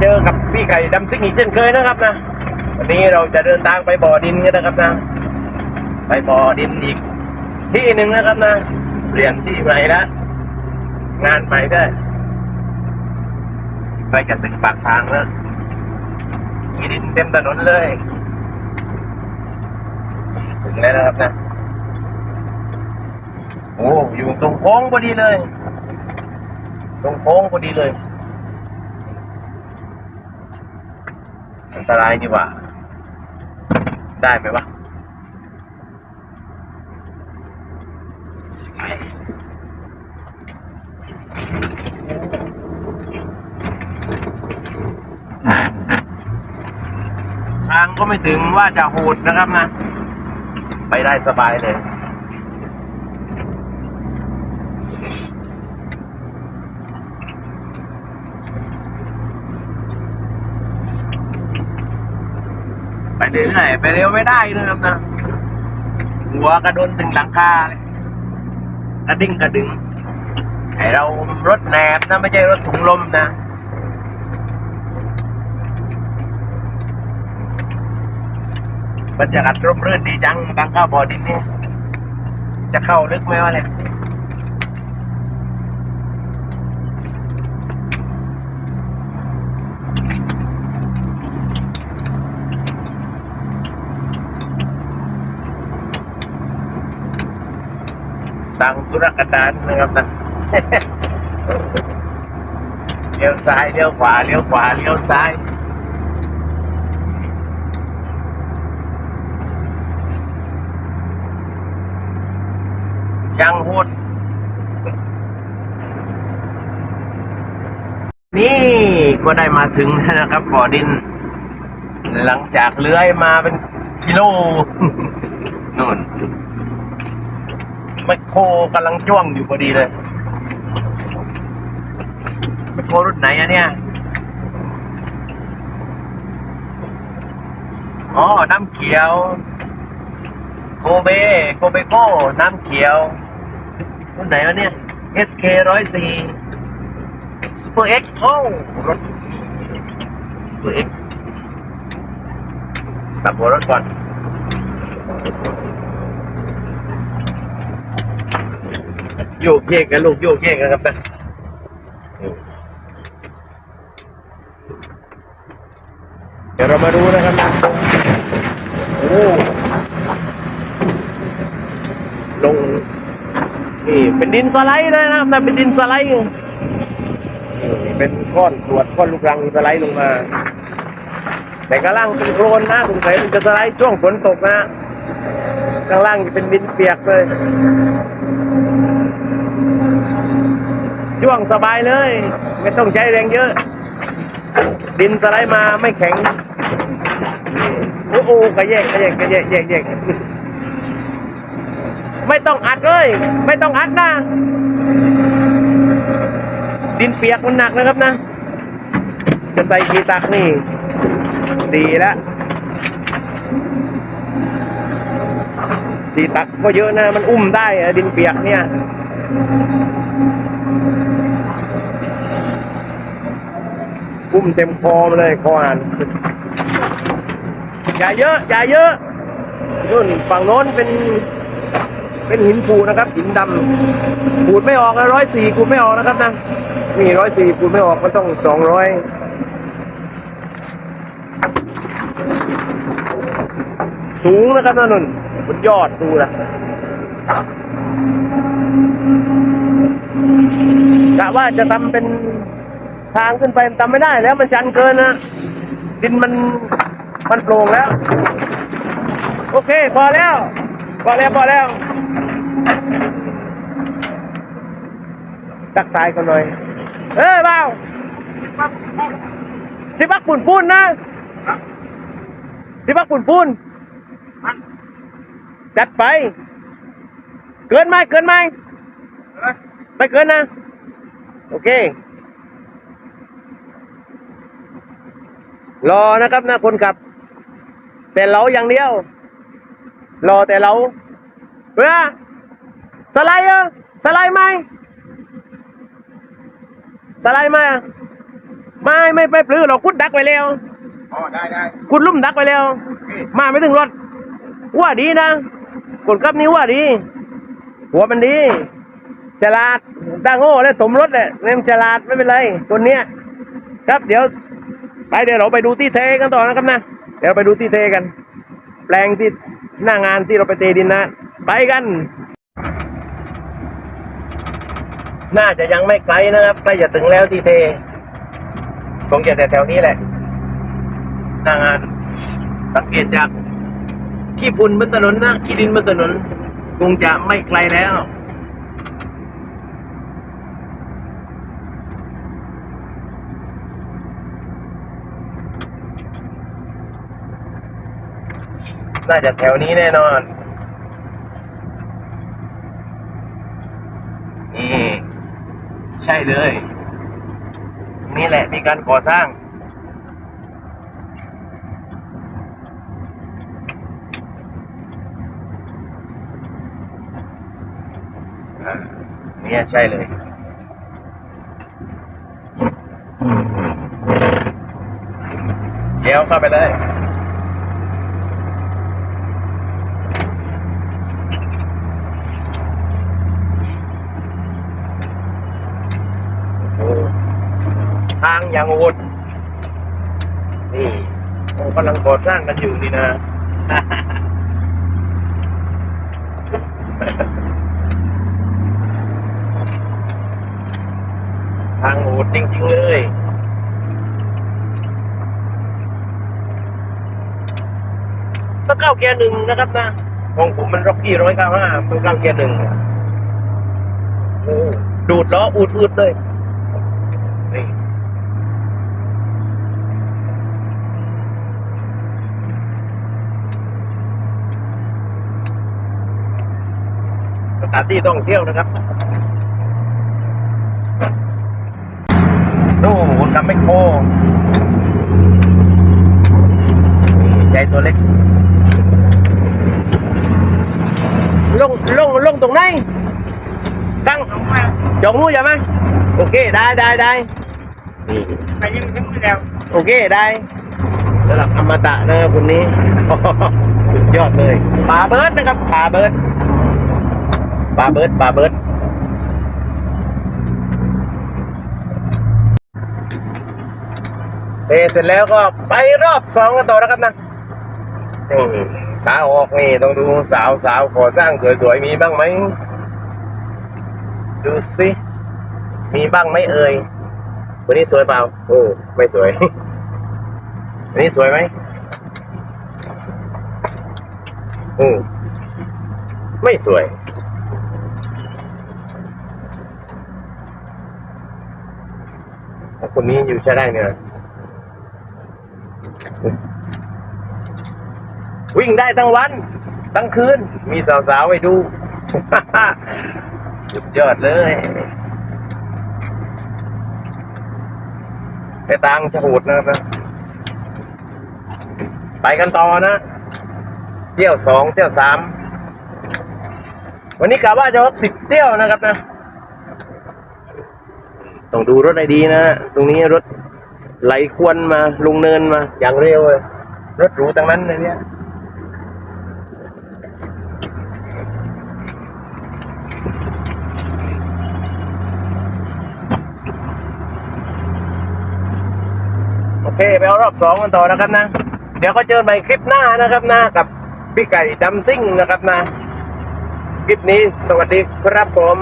เจอกับพี่ไก่ดำซิ่งอีกเช่นเคยนะครับนะ วันนี้เราจะเดินทางไปบ่อดินกันนะครับนะ ไปบ่อดินอีกที่หนึ่งนะครับนะ เปลี่ยนที่ใหม่ละงานใหม่ด้วยไปจะถึงปากทางแล้วขี่ดินเต็มถนนเลย ถึงแล้วนะครับนะโอ้อยู่ตรงโค้งพอดีเลย ตรงโค้งพอดีเลย อัน ตรายดีกว่า ได้ไหมวะทางก็ไม่ถึงว่าจะโหดนะครับนะ ไปได้สบายเลย ไปเรื่อยๆไปเร็วไม่ได้นะครับนะหัวกระโดนถึงหลังคาเลยกระดิ่งกระดึงให้เรารถแหนบนะไม่ใช่รถถุงลมนะบรรยากาศร่มรื่นดีจังบางข้าวบอดินนี่จะเข้าลึกไหมวะเนี่ย ตังธุรกดารนะครับนะเลี้ยวซ้ายเลี้ยวขวาเลี้ยวขวาเลี้ยวซ้ายยังพูดนี่ก็ได้มาถึงแล้วนะครับบ่อดิน หลังจากเลื้อยมาเป็นกิโลนู่น ไมคโครกำลังจ้วงอยู่พอดีเลยไมคโครรุ่นไหนอะเนี่ยอ๋อ น้ำเขียวโคเบโคเบโก้ น้ำเขียวรุ่นไหนวะเนี่ย SK ร้อยสี่ Super X โอ้รถ Super X ตัดหัวรถก่อน โยกเยกกันลูกโยกเยกกันครับนะเดี๋ยวเรามาดูนะครับนะโอ้ลงนี่เป็นดินสไลด์เลยนะครับนะเป็นดินสไลด์เป็นก้อนตรวจก้อนลูกรังสไลด์ลงมา แต่ข้างล่างเป็นโคลนนะสงสัยมันจะสไลด์ช่วงฝนตกนะข้างล่างจะเป็นดินเปียกเลย ช่วงสบายเลย ไม่ต้องใช้แรงเยอะ ดินสไลด์มาไม่แข็ง โอ้โหกระแยกกระแยกกระแยกแยกแยกไม่ต้องอัดเลย ไม่ต้องอัดนะ ดินเปียกมันหนักนะครับนะ จะใส่กี่ตักนี่สี่ล้วสี่ตักก็เยอะนะ มันอุ้มได้อะดินเปียกเนี่ย อุ้มเต็มคอมาเลยคออ่านอย่าเยอะอย่าเยอะนู่นฝั่งโน้นเป็น เป็นหินปูนะครับ หินดำปูดไม่ออกนะร้อยสี่ปูดไม่ออกนะครับนะนี่ร้อยสี่ปูดไม่ออกมันต้องสองร้อยสูงนะครับนะนุ่นบนยอดดูนะกะว่าจะทำเป็น ทางขึ้นไปทำไม่ได้แล้วมันชันเกินนะดินมันมันโปร่งแล้ว โอเคพอแล้วพอแล้วพอแล้วตักตายกันหน่อย เออเปล่าที่พักปุ่นปุ่นนะที่พักปุ่นปุ่นจัดไป เกินไหมเกินไหมไม่เกินนะ โอเค รอนะครับนะคนขับ แต่เราอย่างเดียว รอแต่เราเพื่อสไลด์เหรอสไลด์ไหมสไลด์ไหมไม่ไม่ไปปลื้อเราคุดดักไว้แล้วอ๋อได้ได้คุณลุ่มดักไปแล้ว มาไม่ถึงรถว่าดีนะกดกับนี้ว่าดี หัวมันดีฉลาดตั้งโง่แล้วสมรถแหละเล่มนฉลาดไม่เป็นไรคนเนี้ยครับเดี๋ยว ไปเดี๋ยวเราไปดูที่เทกันต่อนะครับนะ เดี๋ยวเราไปดูที่เทกัน แปลงที่หน้างานที่เราไปเทดินนะ ไปกัน น่าจะยังไม่ไกลนะครับใกล้จะถึงแล้วที่เทคงจะแต่แถวนี้แหละ หน้างาน สังเกตจากขี้ฝุ่นบนถนนนะขี้ดินบนถนนคงจะไม่ไกลแล้ว น่าจะแถวนี้แน่นอนนี่ใช่เลย นี่แหละมีการก่อสร้าง เนี่ยใช่เลย เดี๋ยวเข้าไปเลย ทางอย่างโหดนี่โอ้กำลังก่อสร้างกันอยู่นี่นะทางโหดจริงๆเลยต้องเข้าเกียร์หนึ่งนะครับนะของผมมันร็อกกี้ร้อยเก้าห้าต้องเข้าเกียร์หนึ่งดูดล้ออุดๆเลย นี่สถานที่ท่องเที่ยวนะครับโอ้โหทำไม่โคนี่ใจตัวเล็ก ลง ลง ลงตรงไหนตั้งจงนู้นใช่ไหมโอเค ได้ได้ได้นี่ไปยิ่งถึงแล้ว โอเค ได้ระดับอมตะนะครับคนนี้ สุดยอดเลยปลาเบิร์ดนะครับปลาเบิร์ด ปลาเบิร์ดปลาเบิร์ดเทเสร็จแล้วก็ไปรอบสองกันต่อนะครับนะนี่สาวออกนี่ต้องดูสาวสาวก่อสร้างสวยๆมีบ้างไหมดูสิมีบ้างไหมเอ่ยวันนี้สวยเปล่าโอ้ไม่สวยวันนี้สวยไหมโอ้ไม่สวย คนนี้อยู่ใช้ได้เนี่ยวิ่งได้ทั้งวันทั้งคืน มีสาวๆไปดู สุดยอดเลยไปตังจะหูดนะครับ ไปกันต่อนะ เที่ยวสองเที่ยวสาม วันนี้กะว่าจะวักสิบเที่ยวนะครับนะ ต้องดูรถให้ดีนะ ตรงนี้รถไหลควนมาลงเนินมา อย่างเร็วเลยรถหรูทั้งนั้นเลยเนี่ยโอเคไปเอารอบสองกันต่อนะครับนะ เดี๋ยวก็เจอกันใหม่คลิปหน้านะครับนะกับพี่ไก่ดำซิ่งนะครับนะ คลิปนี้สวัสดีครับผม